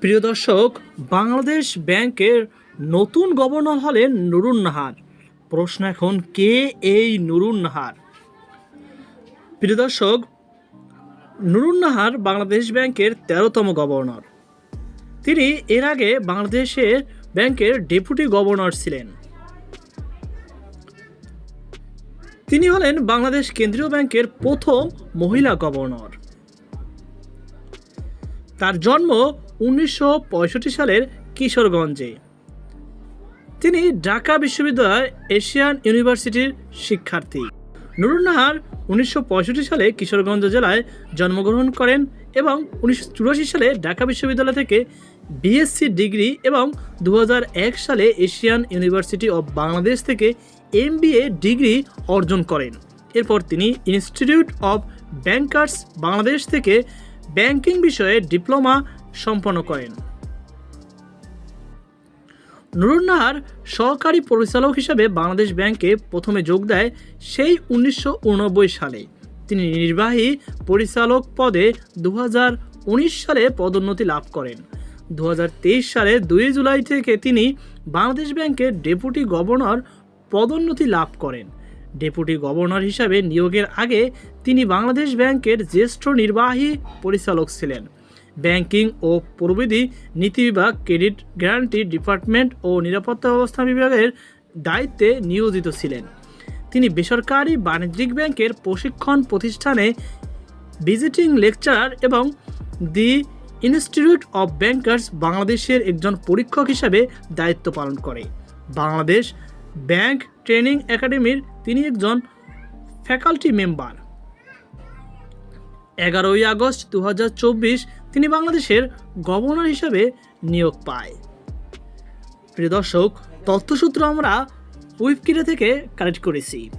প্রিয় দর্শক, বাংলাদেশ ব্যাংকের নতুন গভর্নর হলেন নুরুন নাহার। প্রশ্ন এখন, কে এই নুরুন নাহার? প্রিয় দর্শক, নুরুন নাহার বাংলাদেশ ব্যাংকের তেরোতম গভর্নর। তিনি এর আগে বাংলাদেশের ব্যাংকের ডেপুটি গভর্নর ছিলেন। তিনি হলেন বাংলাদেশ কেন্দ্রীয় ব্যাংকের প্রথম মহিলা গভর্নর। তার জন্ম উনিশশো পঁয়ষট্টি সালের কিশোরগঞ্জে। তিনি ঢাকা বিশ্ববিদ্যালয় এশিয়ান ইউনিভার্সিটির শিক্ষার্থী। নুরুন নাহার উনিশশো সালে কিশোরগঞ্জ জেলায় জন্মগ্রহণ করেন এবং উনিশশো চুরাশি সালে ঢাকা বিশ্ববিদ্যালয় থেকে বিএসসি ডিগ্রি এবং দু হাজার এক সালে এশিয়ান ইউনিভার্সিটি অব বাংলাদেশ থেকে এমবিএ ডিগ্রি অর্জন করেন। এরপর তিনি ইনস্টিটিউট অব ব্যাংকার্স বাংলাদেশ থেকে ব্যাংকিং বিষয়ে ডিপ্লোমা সম্পন্ন করেন। নুরুন নাহার সহকারী পরিচালক হিসেবে বাংলাদেশ ব্যাংকে প্রথমে যোগ দেয় সেই উনিশশো সালে। তিনি নির্বাহী পরিচালক পদে দু হাজার উনিশ সালে পদোন্নতি লাভ করেন। দু হাজার তেইশ সালে দুই জুলাই থেকে তিনি বাংলাদেশ ব্যাংকের ডেপুটি গভর্নর পদোন্নতি লাভ করেন। ডেপুটি গভর্নর হিসাবে নিয়োগের আগে তিনি বাংলাদেশ ব্যাংকের জ্যেষ্ঠ নির্বাহী পরিচালক ছিলেন। ব্যাংকিং ও প্রবিধি নীতি বিভাগ, ক্রেডিট গ্যারান্টি ডিপার্টমেন্ট ও নিরাপত্তা ব্যবস্থা বিভাগের দায়িত্বে নিয়োজিত ছিলেন। তিনি বেসরকারি বাণিজ্যিক ব্যাংকের প্রশিক্ষণ প্রতিষ্ঠানে ভিজিটিং লেকচারার এবং দি ইনস্টিটিউট অব ব্যাংকার্স বাংলাদেশের একজন পরীক্ষক হিসাবে দায়িত্ব পালন করে। বাংলাদেশ ব্যাংক ট্রেনিং একাডেমির তিনি একজন ফ্যাকাল্টি মেম্বার। এগারোই আগস্ট দু তিনি বাংলাদেশের গভর্নর হিসেবে নিয়োগ পায়। প্রিয় দর্শক, তথ্যসূত্র আমরা উইকিপিডিয়া থেকে কালেক্ট করেছি।